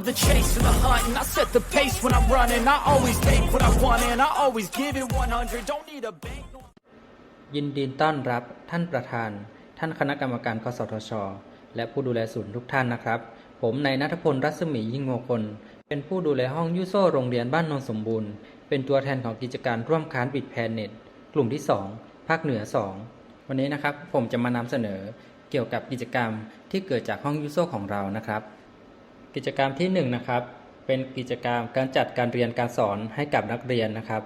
love the chase and the hunt, and I set the pace when I'm running. I always take what I want, and I always give it 100. Don't need a bank. ยินดีต้อนรับท่านประธาน ท่านคณะกรรมการกสทช และผู้ดูแลศูนย์ทุกท่านนะครับ ผมนายนัทพลรัศมียิ่งโงคล เป็นผู้ดูแลห้องยูโซโรงเรียนบ้านนนสมบูรณ์ เป็นตัวแทนของกิจการร่วมค้านบิดแพนเน็ต กลุ่มที่ 2 ภาคเหนือ 2 วันนี้นะครับผมจะมานำเสนอเกี่ยวกับกิจกรรมที่เกิดจากห้องยูโซของเรานะครับ กิจกรรมที่1นงนะครับเป็นกิจกรรมการจัดการเรียนการสอนให้กับนักเรียนนะครับ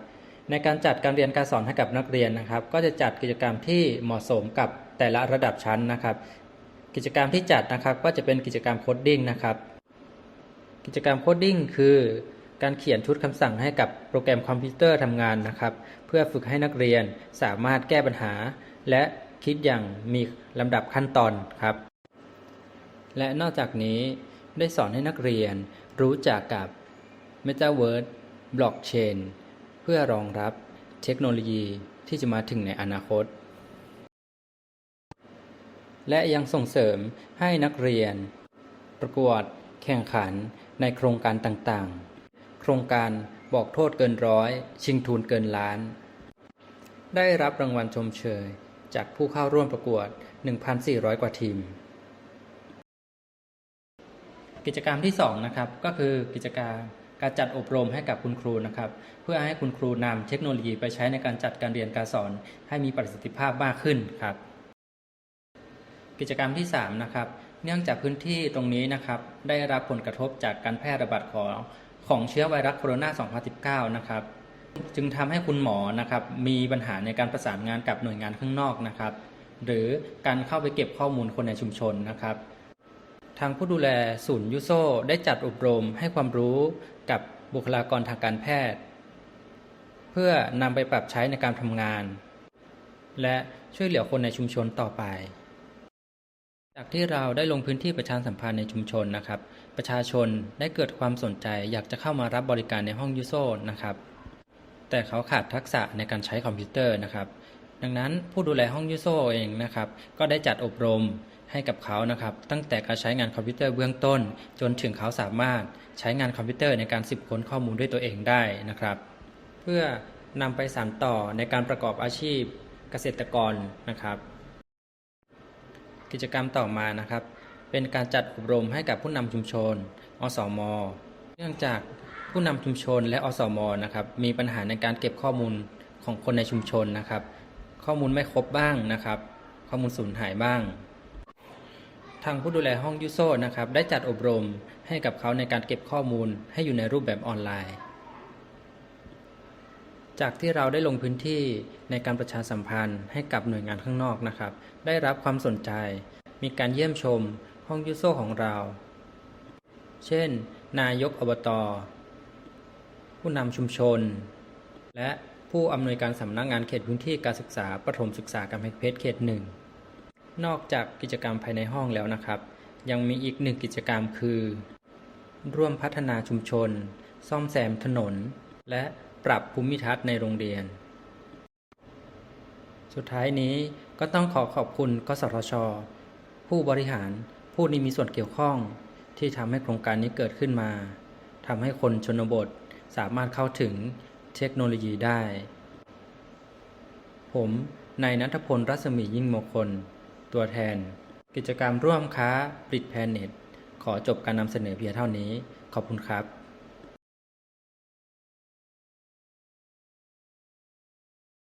ในการจัดการเรียนการสอนให้กับนักเรียนนะครับ ก็จะจัดกิจกรรมที่เหมาะสมกับแต่ละระดับชั้นนะครับ กิจกรรมที่จัดนะครับก็จะเป็นกิจกรรมโคดดิ้งนะครับกิจกรรมโคดดิ้งคือการเขียนชุดคำสั่งให้กับโปรแกรมคอมพิวเตอร์ทำงานนะครับ เพื่อฝึกให้นักเรียนสามารถแก้ปัญหา และคิดอย่างมีลำดับขั้นตอนครับ และนอกจากนี้ ได้สอนให้นักเรียนรู้จักกับ Metaverse Blockchain เพื่อรองรับเทคโนโลยีที่จะมาถึงในอนาคต และยังส่งเสริมให้นักเรียน ประกวดแข่งขันในโครงการต่างๆ โครงการบอกโทษเกินร้อย ชิงทุนเกินล้าน ได้รับรางวัลชมเชย จากผู้เข้าร่วมประกวด 1,400 กว่าทีม กิจกรรมที่2นะครับก็คือกิจกรรมการจัดอบรมให้กับคุณครูนะครับ เพื่อให้คุณครูนำเทคโนโลยีไปใช้ในการจัดการเรียนการสอน ให้มีประสิทธิภาพมากขึ้นครับ กิจกรรมที่3นะครับเนื่องจากพื้นที่ตรงนี้นะครับ ได้รับผลกระทบจากการแพร่ระบาดของของเชื้อไวรัสโคโรนา 2019 นะครับ จึงทำให้คุณหมอนะครับ มีปัญหาในการประสานงานกับหน่วยงานข้างนอกนะครับ หรือการเข้าไปเก็บข้อมูลคนในชุมชนนะครับ ทางผู้ดูแลศูนย์ยูโซได้จัดอบรมให้ความรู้กับบุคลากรทางการแพทย์ เพื่อนำไปปรับใช้ในการทำงาน และช่วยเหลือคนในชุมชนต่อไป จากที่เราได้ลงพื้นที่ประชาสัมพันธ์ในชุมชนนะครับ ประชาชนได้เกิดความสนใจอยากจะเข้ามารับบริการในห้องยูโซนะครับ แต่เขาขาดทักษะในการใช้คอมพิวเตอร์นะครับ ดังนั้นผู้ดูแลห้องยูโซเองนะครับ ก็ได้จัดอบรมให้กับเขานะครับ ตั้งแต่การใช้งานคอมพิวเตอร์เบื้องต้น จนถึงเขาสามารถใช้งานคอมพิวเตอร์ในการสืบค้นข้อมูลด้วยตัวเองได้นะครับ เพื่อนำไปสานต่อในการประกอบอาชีพเกษตรกรนะครับ กิจกรรมต่อมานะครับ เป็นการจัดอบรมให้กับผู้นำชุมชน อสม เนื่องจากผู้นำชุมชนและอสมนะครับ มีปัญหาในการเก็บข้อมูลของคนในชุมชนนะครับ ข้อมูลไม่ครบบ้างนะครับ ข้อมูลสูญหายบ้าง ทางผู้ดูแลห้องยูโซนะครับ ได้จัดอบรมให้กับเขาในการเก็บข้อมูลให้อยู่ในรูปแบบออนไลน์ จากที่เราได้ลงพื้นที่ในการประชาสัมพันธ์ให้กับหน่วยงานข้างนอกนะครับ ได้รับความสนใจ มีการเยี่ยมชมห้องยูโซของเรา เช่น นายกอบต ผู้นำชุมชน และ ผู้อำนวยการสำนักงานเขตพื้นที่การศึกษาประถมศึกษากำแพงเพชรเขตหนึ่งนอกจากกิจกรรมภายในห้องแล้วนะครับ ยังมีอีกหนึ่งกิจกรรมคือ ร่วมพัฒนาชุมชน ซ่อมแซมถนน และปรับภูมิทัศน์ในโรงเรียน สุดท้ายนี้ก็ต้องขอขอบคุณกสทช ผู้บริหารผู้ที่มีส่วนเกี่ยวข้องที่ทำให้โครงการนี้เกิดขึ้นมาทำให้คนชนบทสามารถเข้าถึง เทคโนโลยีได้ ผมนายนัทพลรัศมียิ่งมงคล ตัวแทน กิจกรรมร่วมค้าปริดแพนเน็ต ขอจบการนำเสนอเพียงเท่านี้ ขอบคุณครับ